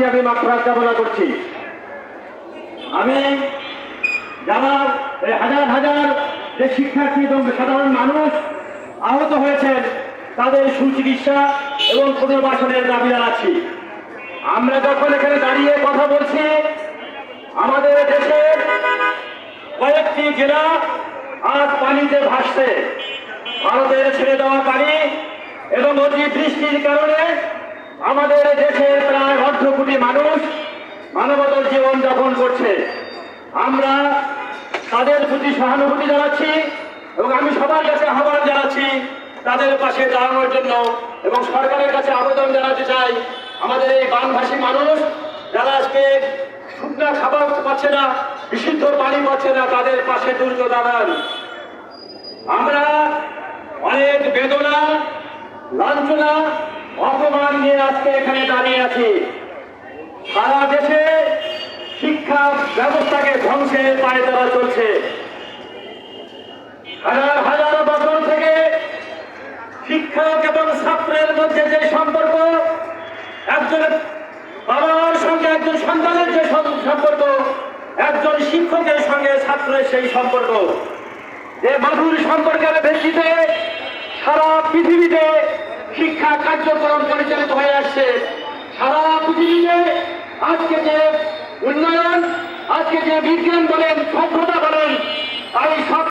প্রতি আমি মাত্রা কামনা করছি। আমি যারা হাজার হাজার যে শিক্ষার্থী এবং সাধারণ মানুষ আহত হয়েছেন, তাদের সুচিকিৎসা এবং পুনর্বাসনের দাবি জানাচ্ছি আমরা যখন এখানে দাঁড়িয়ে কথা বলছি, আমাদের দেশের কয়েকটি জেলা আজ পানিতে ভাসছে। ভারতের ছেড়ে দেওয়া পানি এবং অতি বৃষ্টির কারণে আমাদের দেশের প্রায় মানবতার জীবন যাপন করছে। আমরা তাদের প্রতি সহানুভূতি জানাচ্ছি এবং আমি সবার কাছে আহ্বান জানাচ্ছি তাদের পাশে দাঁড়ানোর জন্য এবং সরকারের কাছে আবেদন জানাতে চাই। আমাদের এই বানভাসী মানুষ যারা আজকে শুকনা খাবার পাচ্ছে না, বিশুদ্ধ পানি পাচ্ছে না, তাদের পাশে দুর্গ দাঁড়ান। আমরা অনেক বেদনা, লাঞ্ছনা, অপমান নিয়ে আজকে এখানে দাঁড়িয়ে আছি সারা দেশে শিক্ষা ব্যবস্থাকে ধ্বংসের পায়ে দেওয়া চলছে। হাজার হাজার বছর থেকে শিক্ষক এবং ছাত্রের মধ্যে যে সম্পর্ক, একজন বাবার সঙ্গে একজন সন্তানের যে সম্পর্ক, একজন শিক্ষকের সঙ্গে ছাত্রের সেই সম্পর্ক। যে মাধুর সম্পর্কের ভিত্তিতে সারা পৃথিবীতে শিক্ষা কার্যক্রম পরিচালিত হয়ে আসছে। সারা পৃথিবীতে আজকে যে উন্নয়ন আজকে যে বিজ্ঞান বলেন সভ্যতা বলেন আর এই সব